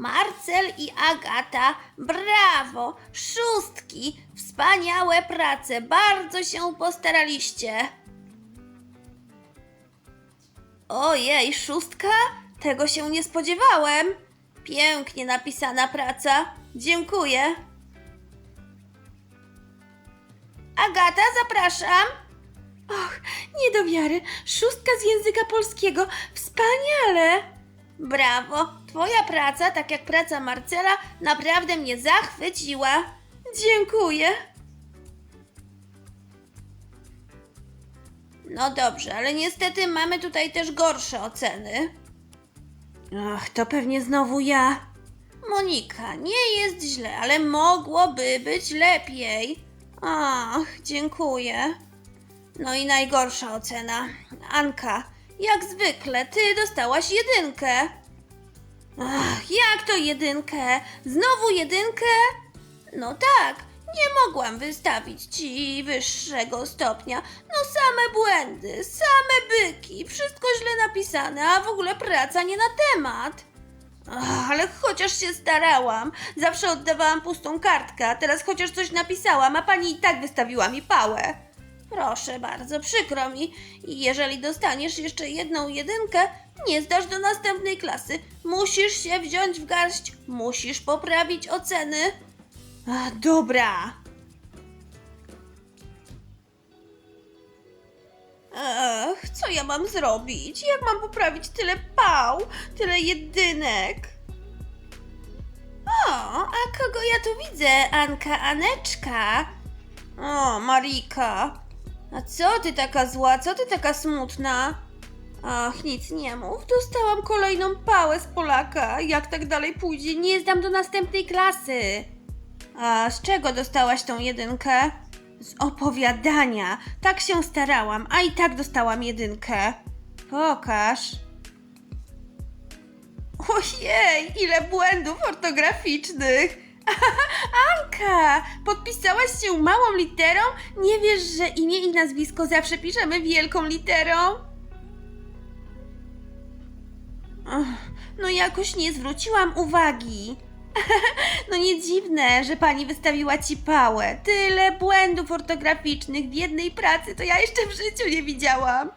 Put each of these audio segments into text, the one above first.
Marcel i Agata, brawo! Szóstki! Wspaniałe prace, bardzo się postaraliście. Ojej, szóstka? Tego się nie spodziewałem. Pięknie napisana praca. Dziękuję. Agata, zapraszam. Och, nie do wiary. Szóstka z języka polskiego. Wspaniale! Brawo! Twoja praca, tak jak praca Marcela, naprawdę mnie zachwyciła. Dziękuję. No dobrze, ale niestety mamy tutaj też gorsze oceny. Ach, to pewnie znowu ja. Monika, nie jest źle, ale mogłoby być lepiej. Ach, dziękuję. No i najgorsza ocena. Anka, jak zwykle, ty dostałaś jedynkę. Ach, jak to jedynkę? Znowu jedynkę? No tak, nie mogłam wystawić ci wyższego stopnia. No same błędy, same byki, wszystko źle napisane, a w ogóle praca nie na temat. Ach, ale chociaż się starałam. Zawsze oddawałam pustą kartkę, a teraz chociaż coś napisałam, a pani i tak wystawiła mi pałę. Proszę bardzo, przykro mi. Jeżeli dostaniesz jeszcze jedną jedynkę, nie zdasz do następnej klasy. Musisz się wziąć w garść, musisz poprawić oceny. A, dobra. Ech, co ja mam zrobić? Jak mam poprawić tyle pał, tyle jedynek? O, a kogo ja tu widzę? Anka Aneczka. O, Marika. A co ty taka zła? Co ty taka smutna? Ach, nic nie mów. Dostałam kolejną pałę z Polaka. Jak tak dalej pójdzie, nie zdam do następnej klasy. A z czego dostałaś tą jedynkę? Z opowiadania. Tak się starałam, a i tak dostałam jedynkę. Pokaż. Ojej, ile błędów ortograficznych! Anka, podpisałaś się małą literą? Nie wiesz, że imię i nazwisko zawsze piszemy wielką literą? Ach, No jakoś nie zwróciłam uwagi. No nie dziwne, że pani wystawiła ci pałę. Tyle błędów ortograficznych w jednej pracy to ja jeszcze w życiu nie widziałam.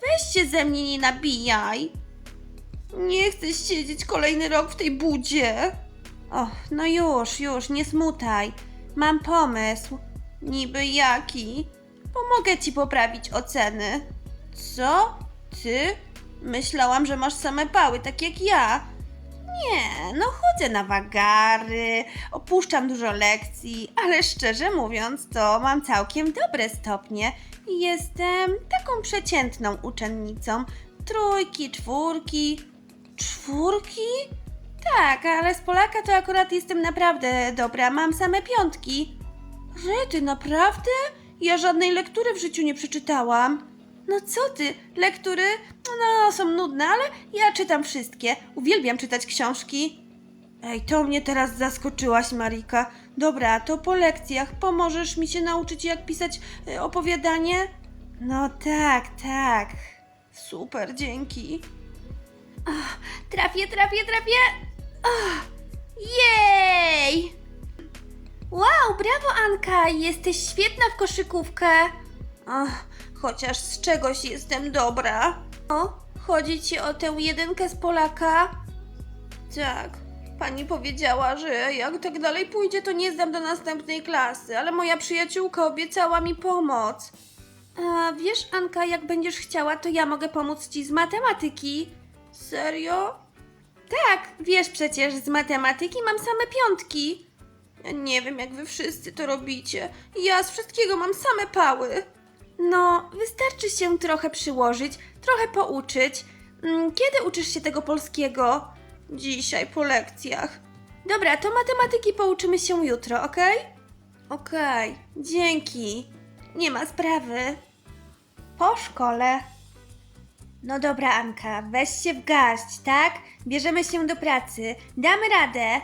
Weź się ze mnie nie nabijaj. Nie chcę siedzieć kolejny rok w tej budzie. Och, no już, już, nie smutaj. Mam pomysł. Niby jaki? Pomogę ci poprawić oceny. Co? Ty? Myślałam, że masz same pały, tak jak ja. Nie, no chodzę na wagary, opuszczam dużo lekcji, ale szczerze mówiąc, to mam całkiem dobre stopnie. Jestem taką przeciętną uczennicą. Trójki, czwórki. Czwórki? Tak, ale z Polaka to akurat jestem naprawdę dobra, mam same piątki. Rety, naprawdę? Ja żadnej lektury w życiu nie przeczytałam. No co ty, lektury? No, są nudne, ale ja czytam wszystkie. Uwielbiam czytać książki. Ej, to mnie teraz zaskoczyłaś, Marika. Dobra, to po lekcjach pomożesz mi się nauczyć, jak pisać y, opowiadanie? No tak, tak. Super, dzięki. Ach, trafię, trafię, trafię. Ach, jej! Wow, brawo Anka, jesteś świetna w koszykówkę. Ach, chociaż z czegoś jestem dobra. O, chodzi ci o tę jedynkę z Polaka? Tak, pani powiedziała, że jak tak dalej pójdzie, to nie zdam do następnej klasy, ale moja przyjaciółka obiecała mi pomoc. A wiesz, Anka, jak będziesz chciała, to ja mogę pomóc ci z matematyki. Serio? Tak, wiesz przecież, z matematyki mam same piątki. Nie wiem, jak wy wszyscy to robicie. Ja z wszystkiego mam same pały. No, wystarczy się trochę przyłożyć, trochę pouczyć. Mm, Kiedy uczysz się tego polskiego? Dzisiaj po lekcjach. Dobra, to matematyki pouczymy się jutro, okej? Okej, dzięki. Nie ma sprawy. Po szkole. No dobra, Anka, weź się w garść, tak? Bierzemy się do pracy. Damy radę.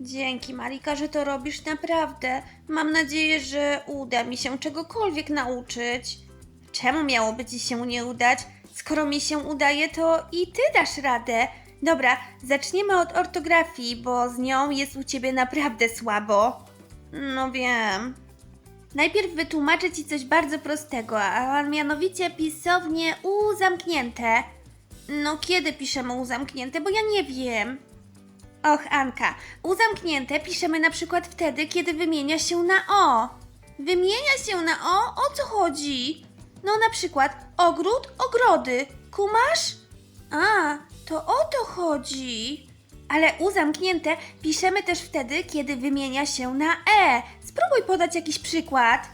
Dzięki, Marika, że to robisz naprawdę. Mam nadzieję, że uda mi się czegokolwiek nauczyć. Czemu miałoby ci się nie udać? Skoro mi się udaje, to i ty dasz radę. Dobra, zaczniemy od ortografii, bo z nią jest u ciebie naprawdę słabo. No wiem. Najpierw wytłumaczę ci coś bardzo prostego, a mianowicie pisownie U zamknięte. No kiedy piszemy U zamknięte, bo ja nie wiem. Och, Anka, U zamknięte piszemy na przykład wtedy, kiedy wymienia się na O. Wymienia się na O? O co chodzi? No na przykład ogród, ogrody. Kumasz? A, to o to chodzi. Ale U zamknięte piszemy też wtedy, kiedy wymienia się na E. Spróbuj podać jakiś przykład.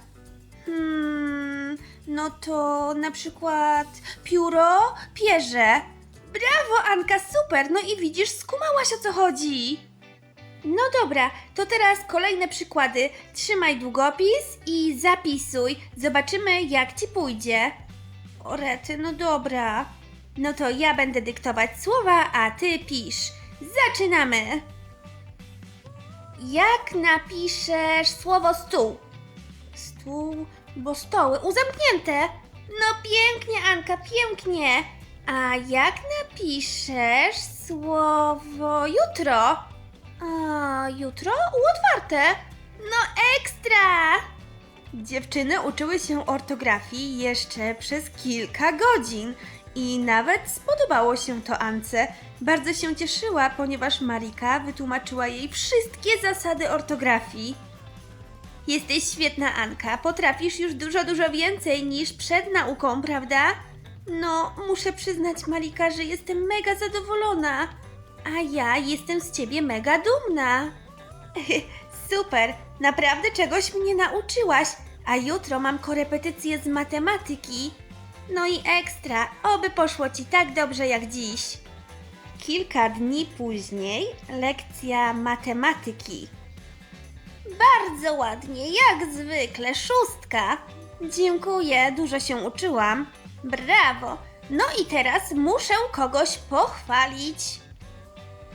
Hmm, no to na przykład pióro, pierze. Brawo, Anka, super! No i widzisz, skumałaś o co chodzi. No dobra, to teraz kolejne przykłady. Trzymaj długopis i zapisuj. Zobaczymy, jak ci pójdzie. O rety, no dobra. No to ja będę dyktować słowa, a ty pisz. Zaczynamy. Jak napiszesz słowo stół? Stół, bo stoły uzamknięte. No pięknie, Anka, pięknie. A jak napiszesz słowo jutro? A jutro otwarte. No ekstra! Dziewczyny uczyły się ortografii jeszcze przez kilka godzin i nawet spodobało się to Ance. Bardzo się cieszyła, ponieważ Marika wytłumaczyła jej wszystkie zasady ortografii. Jesteś świetna, Anka. Potrafisz już dużo, dużo więcej niż przed nauką, prawda? No, muszę przyznać, Malika, że jestem mega zadowolona. A ja jestem z ciebie mega dumna. Super, naprawdę czegoś mnie nauczyłaś. A jutro mam korepetycję z matematyki. No i ekstra, oby poszło ci tak dobrze jak dziś. Kilka dni później lekcja matematyki. Bardzo ładnie, jak zwykle, szóstka. Dziękuję, dużo się uczyłam. Brawo. No i teraz muszę kogoś pochwalić.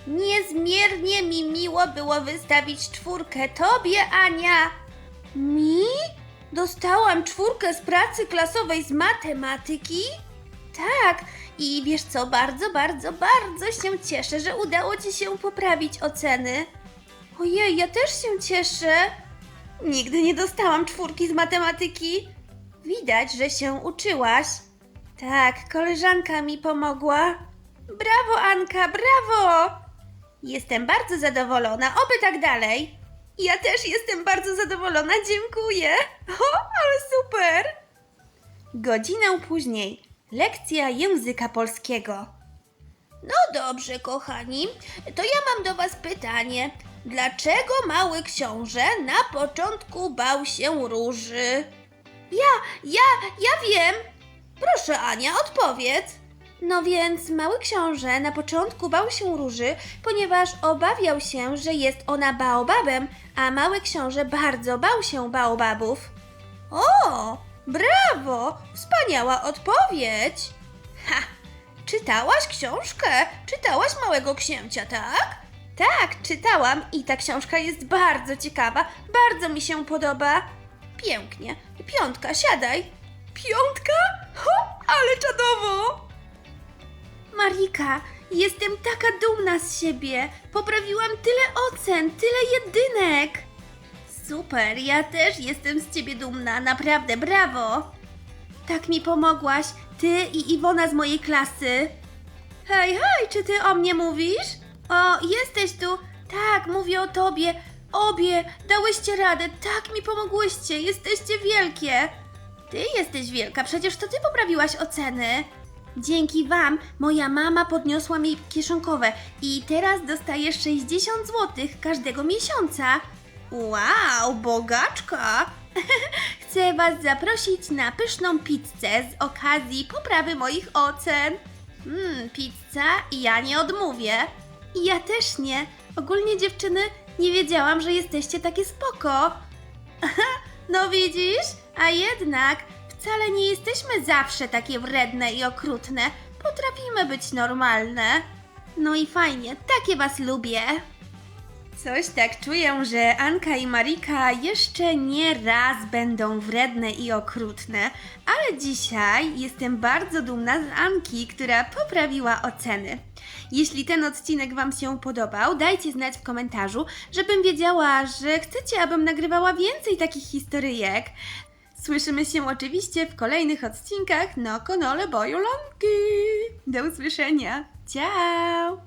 Niezmiernie mi miło było wystawić czwórkę tobie, Ania. Mi? Dostałam czwórkę z pracy klasowej z matematyki? Tak, i wiesz co, bardzo, bardzo, bardzo się cieszę, że udało ci się poprawić oceny. Ojej, ja też się cieszę. Nigdy nie dostałam czwórki z matematyki. Widać, że się uczyłaś. Tak, koleżanka mi pomogła. Brawo, Anka, brawo! Jestem bardzo zadowolona, oby tak dalej. Ja też jestem bardzo zadowolona, dziękuję. O, ale super! Godzinę później. Lekcja języka polskiego. No dobrze, kochani, to ja mam do Was pytanie. Dlaczego mały książę na początku bał się róży? Ja, ja, ja wiem! Proszę, Ania, odpowiedz. No więc mały książę na początku bał się róży, ponieważ obawiał się, że jest ona baobabem, a mały książę bardzo bał się baobabów. O, brawo! Wspaniała odpowiedź! Ha! Czytałaś książkę? Czytałaś Małego Księcia, tak? Tak, czytałam i ta książka jest bardzo ciekawa, bardzo mi się podoba. Pięknie. Piątka, siadaj. Piątka? Ho, ale czadowo! Marika, jestem taka dumna z siebie. Poprawiłam tyle ocen, tyle jedynek. Super, ja też jestem z ciebie dumna, naprawdę brawo. Tak mi pomogłaś, ty i Iwona z mojej klasy. Hej, hej, czy ty o mnie mówisz? O, jesteś tu. Tak, mówię o tobie. Obie, dałyście radę, tak mi pomogłyście, jesteście wielkie. Ty jesteś wielka, przecież to ty poprawiłaś oceny. Dzięki wam moja mama podniosła mi kieszonkowe i teraz dostaję 60 zł każdego miesiąca. Wow, bogaczka! Chcę was zaprosić na pyszną pizzę z okazji poprawy moich ocen. Mmm, pizza ja nie odmówię. Ja też nie. Ogólnie dziewczyny, nie wiedziałam, że jesteście takie spoko. no widzisz? A jednak wcale nie jesteśmy zawsze takie wredne i okrutne. Potrafimy być normalne. No i fajnie, takie was lubię. Coś tak czuję, że Anka i Marika jeszcze nie raz będą wredne i okrutne, ale dzisiaj jestem bardzo dumna z Anki, która poprawiła oceny. Jeśli ten odcinek Wam się podobał, dajcie znać w komentarzu, żebym wiedziała, że chcecie, abym nagrywała więcej takich historyjek. Słyszymy się oczywiście w kolejnych odcinkach na kanale Bajolonki. Do usłyszenia. Ciao!